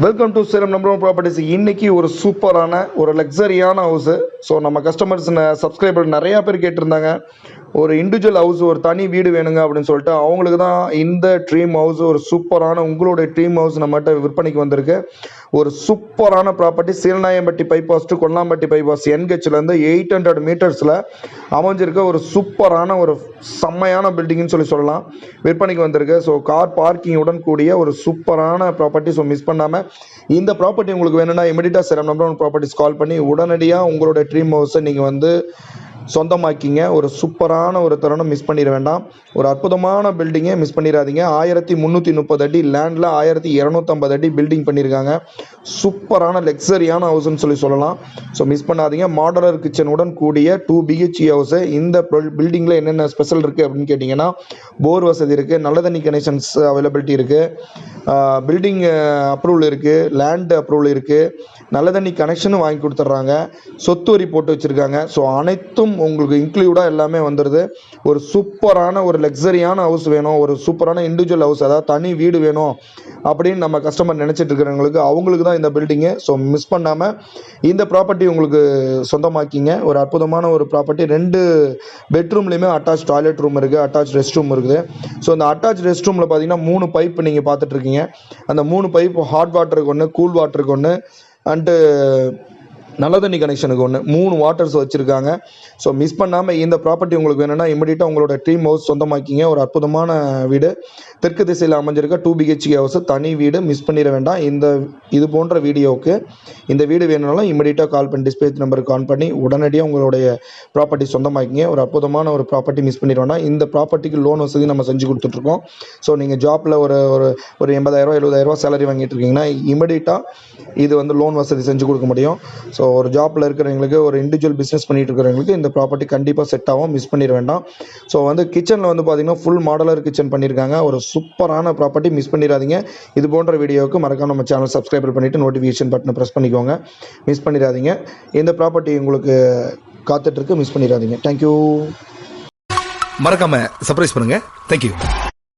Welcome to Salem number one properties இன்னைக்கு ஒரு சூப்பரான ஒரு லக்ஸரியான ஹவுஸு ஸோ நம்ம கஸ்டமர்ஸ் சப்ஸ்கிரைபர் நிறையா பேர் கேட்டிருந்தாங்க. ஒரு இண்டிவிஜுவல் ஹவுஸ் ஒரு தனி வீடு வேணுங்க அப்படின்னு சொல்லிட்டு அவங்களுக்கு தான் இந்த ட்ரீம் ஹவுஸ் ஒரு சூப்பரான உங்களுடைய ட்ரீம் ஹவுஸ் நம்மகிட்ட விற்பனைக்கு வந்திருக்கு. ஒரு சூப்பரான property Seelanayampatti bypass to Kollampatti bypass என்கெச்லேருந்து eight hundred மீட்டர்ஸில் அமைஞ்சிருக்க ஒரு சூப்பரான ஒரு செம்மையான பில்டிங்னு சொல்லி சொல்லலாம். விற்பனைக்கு வந்திருக்கு. ஸோ கார் பார்க்கிங்குடன் கூடிய ஒரு சூப்பரான ப்ராப்பர்ட்டி ஸோ மிஸ் பண்ணாமல் இந்த ப்ராப்பர்ட்டி உங்களுக்கு வேணும்னா இமிடியட்டாக Salem number one properties call பண்ணி உடனடியாக உங்களோட ட்ரீம் ஹவுஸை நீங்கள் வந்து சொந்தமாக்கிங்க. ஒரு சூப்பரான ஒரு தருணம் மிஸ் பண்ணிட வேண்டாம். ஒரு அற்புதமான பில்டிங்கை மிஸ் பண்ணிடாதீங்க. ஆயிரத்தி முந்நூற்றி முப்பது அடி லேண்டில் ஆயிரத்தி இரநூத்தம்பது அடி பில்டிங் பண்ணியிருக்காங்க சூப்பரான லக்ஸரியான ஹவுஸ்னு சொல்லி சொல்லலாம். ஸோ மிஸ் பண்ணாதீங்க. மாடலர் கிச்சனுடன் கூடிய டூ பிஹெச்இ ஹவுஸு இந்த பில்டிங்கில் என்னென்ன ஸ்பெஷல் இருக்குது அப்படின்னு கேட்டிங்கன்னா போர் வசதி இருக்குது நல்ல தண்ணி கனெக்ஷன்ஸ் அவைலபிலிட்டி இருக்குது பில்டிங் அப்ரூவல் இருக்குது லேண்ட் அப்ரூவல் இருக்குது நல்ல தண்ணி கனெக்ஷனும் வாங்கி கொடுத்துட்றாங்க. சொத்து வரி போட்டு வச்சுருக்காங்க. ஸோ அனைத்தும் உங்களுக்கு இன்க்ளூடாக எல்லாமே வந்துடுது ஒரு சூப்பரான ஒரு லக்ஸரியான ஹவுஸ் வேணும். ஒரு சூப்பரான இண்டிவிஜுவல் ஹவுஸ் அதாவது தனி வீடு வேணும் அப்படின்னு நம்ம கஸ்டமர் நினச்சிட்டு இருக்கிறவங்களுக்கு அவங்களுக்கு தான் இந்த பில்டிங்கு ஸோ மிஸ் பண்ணாமல் இந்த ப்ராப்பர்ட்டி உங்களுக்கு சொந்தமாக்கிங்க. ஒரு அற்புதமான ஒரு ப்ராப்பர்ட்டி ரெண்டு பெட்ரூம்லேயுமே அட்டாச் டாய்லெட் ரூம் இருக்குது அட்டாச் ரெஸ்ட் ரூம் இருக்குது. ஸோ அந்த அட்டாச் ரெஸ்ட் ரூமில் பார்த்தீங்கன்னா மூணு பைப் நீங்கள் பார்த்துட்ருக்கீங்க அந்த மூணு பைப் ஹாட் வாட்டருக்கு ஒன்று கூல் வாட்டருக்கு ஒன்று அண்டு நல்ல தண்ணி கனெக்ஷனுக்கு ஒன்று மூணு வாட்டர்ஸ் வச்சுருக்காங்க. ஸோ மிஸ் பண்ணாமல் இந்த ப்ராப்பர்ட்டி உங்களுக்கு வேணும்னா இமீடியட்டாக உங்களோட ட்ரீம் ஹவுஸ் சொந்தமாக்கிங்க. ஒரு அற்புதமான வீடு. தெற்கு திசையில் அமைஞ்சிருக்க டூ பிஹெச்கே ஹவுஸ் தனி வீடு மிஸ் பண்ணிட வேண்டாம். இந்த இது போன்ற வீடியோவுக்கு இந்த வீடு வேணும்னாலும் இமீடியட்டாக கால் பண்ணி டிஸ்பேச் நம்பருக்கு கால் பண்ணி உடனடியாக உங்களுடைய ப்ராப்பர்ட்டி சொந்தமாக்கிங்க. ஒரு அற்புதமான ஒரு ப்ராப்பர்ட்டி மிஸ் பண்ணிட வேண்டாம். இந்த ப்ராப்பர்ட்டிக்கு லோன் வசதி நம்ம செஞ்சு கொடுத்துட்ருக்கோம். ஸோ நீங்கள் ஜாப்பில் ஒரு ஒரு ஒரு எண்பதாயிரரூவா எழுபதாயிரரூவா சேலரி வாங்கிட்டு இருக்கீங்கன்னா இமீடியட்டாக இது வந்து லோன் வசதி செஞ்சு கொடுக்க முடியும். ஸோ ஒரு ஜாப்பில் இருக்கிறவங்களுக்கு ஒரு இண்டிவிஜுவல் பிஸ்னஸ் பண்ணிட்டு இருக்கிறவங்களுக்கு இந்த ப்ராப்பர்ட்டி கண்டிப்பாக செட் ஆகும். மிஸ் பண்ணிட வேண்டாம். ஸோ வந்து கிச்சனில் வந்து பார்த்தீங்கன்னா ஃபுல் மாடலர் கிச்சன் பண்ணியிருக்காங்க ஒரு சூப்பரான ப்ராப்பர்ட்டி மிஸ் பண்ணிடாதீங்க. இது போன்ற வீடியோவுக்கு மறக்காம நம்ம சேனல் சப்ஸ்கிரைபர் பண்ணிவிட்டு நோட்டிஃபிகேஷன் பட்டனை ப்ரெஸ் பண்ணிக்கோங்க. மிஸ் பண்ணிடாதீங்க. இந்த ப்ராப்பர்ட்டி உங்களுக்கு காத்துட்ருக்கு மிஸ் பண்ணிடாதீங்க. தேங்க்யூ மறக்காம சர்ப்ரைஸ் பண்ணுங்க. தேங்க்யூ